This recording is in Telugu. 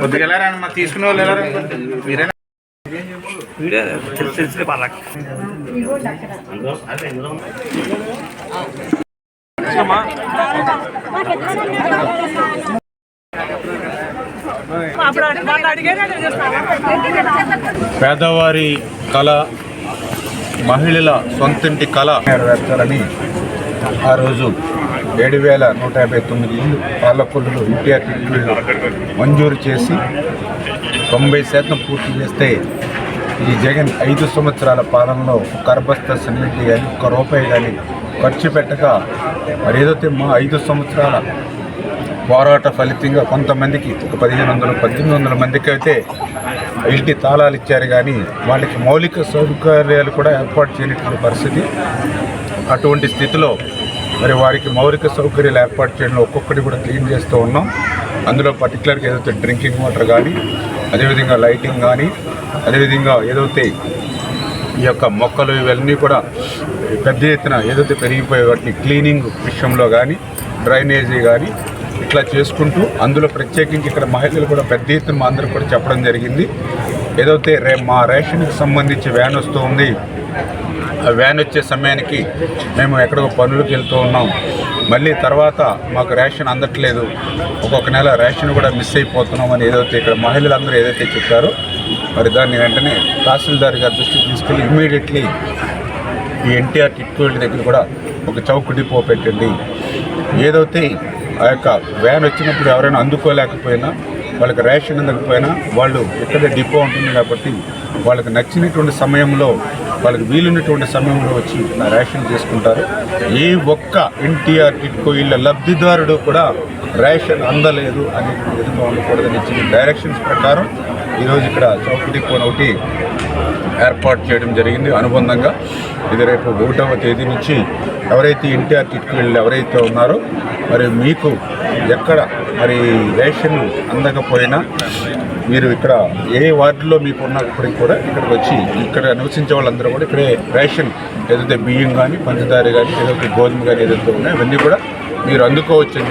కొద్దిగా వెళ్ళారా తీసుకునే వాళ్ళు వెళ్ళారా మీరేనా వీడియో తెలిసి వాళ్ళకి పేదవారి కళ మహిళల సొంతింటి కళ నెరవేర్చాలని ఆ రోజు ఏడు వేల నూట యాభై తొమ్మిది ఇళ్ళు పాలకొల్లులు ఎన్టీఆర్ మంజూరు చేసి తొంభై శాతం పూర్తి చేస్తే ఈ జగన్ ఐదు సంవత్సరాల పాలనలో ఒక కర్బస్త సిమెంట్ కానీ ఒక్క రూపాయి కానీ ఖర్చు పెట్టక మరి ఏదైతే మా ఐదు సంవత్సరాల పోరాట ఫలితంగా కొంతమందికి ఒక పదిహేను వందలు పద్దెనిమిది వందల మందికి అయితే ఇంటి తాళాలు ఇచ్చారు కానీ వాళ్ళకి మౌలిక సౌకర్యాలు కూడా ఏర్పాటు చేయనటువంటి పరిస్థితి. అటువంటి స్థితిలో మరి వారికి మౌలిక సౌకర్యాలు ఏర్పాటు చేయడంలో ఒక్కొక్కటి కూడా క్లీన్ చేస్తూ ఉన్నాం. అందులో పర్టికులర్గా ఏదైతే డ్రింకింగ్ వాటర్ కానీ అదేవిధంగా లైటింగ్ కానీ అదేవిధంగా ఏదైతే ఈ యొక్క మొక్కలు ఇవన్నీ కూడా పెద్ద ఎత్తున ఏదైతే పెరిగిపోయే వాటిని క్లీనింగ్ విషయంలో కానీ డ్రైనేజీ కానీ ఇట్లా చేసుకుంటూ అందులో ప్రత్యేకించి ఇక్కడ మహిళలు కూడా పెద్ద ఎత్తున మా అందరికి కూడా చెప్పడం జరిగింది. ఏదైతే రే మా రేషన్కి సంబంధించి వ్యాన్ వస్తూ ఉంది ఆ వ్యాన్ వచ్చే సమయానికి మేము ఎక్కడో పనులకు వెళ్తూ ఉన్నాం. మళ్ళీ తర్వాత మాకు రేషన్ అందట్లేదు. ఒక్కొక్క నెల రేషన్ కూడా మిస్ అయిపోతున్నాం అని ఏదైతే ఇక్కడ మహిళలందరూ ఏదైతే చెప్పారో మరి దాన్ని వెంటనే తహసీల్దార్ గారి దృష్టికి తీసుకెళ్ళి ఇమ్మీడియట్లీ ఈ ఎన్టీఆర్ టిట్కోల్డ్ దగ్గర కూడా ఒక చౌక్ డిపో పెట్టండి. ఏదైతే ఆ యొక్క వ్యాన్ వచ్చినప్పుడు ఎవరైనా అందుకోలేకపోయినా వాళ్ళకి రేషన్ అందకపోయినా వాళ్ళు ఎక్కడ డిపో ఉంటుంది కాబట్టి వాళ్ళకి నచ్చినటువంటి సమయంలో వాళ్ళకి వీలున్నటువంటి సమయంలో వచ్చి నా రేషన్ తీసుకుంటారు. ఏ ఒక్క ఎన్టీఆర్ టిట్కో ఇళ్ళ లబ్ధిదారుడు కూడా రేషన్ అందలేదు అనే విధంగా ఉండకూడదని ఇచ్చిన డైరెక్షన్స్ ప్రకారం ఈరోజు ఇక్కడ చౌక్ డిపో ఒకటి ఏర్పాటు చేయడం జరిగింది. అనుబంధంగా ఇది రేపు ఒకటవ తేదీ నుంచి ఎవరైతే ఎన్టీఆర్ కిట్కి వెళ్ళి ఎవరైతే ఉన్నారో మరి మీకు ఎక్కడ మరి రేషన్ అందకపోయినా మీరు ఇక్కడ ఏ వార్డులో మీకు ఉన్నప్పటికి కూడా ఇక్కడికి వచ్చి ఇక్కడ నివసించే వాళ్ళందరూ కూడా ఇక్కడే రేషన్ ఏదైతే బియ్యం కానీ పంచదార కానీ ఏదైతే గోధుమ కానీ ఏదైతే ఉన్నాయో అవన్నీ కూడా మీరు అందుకోవచ్చు అని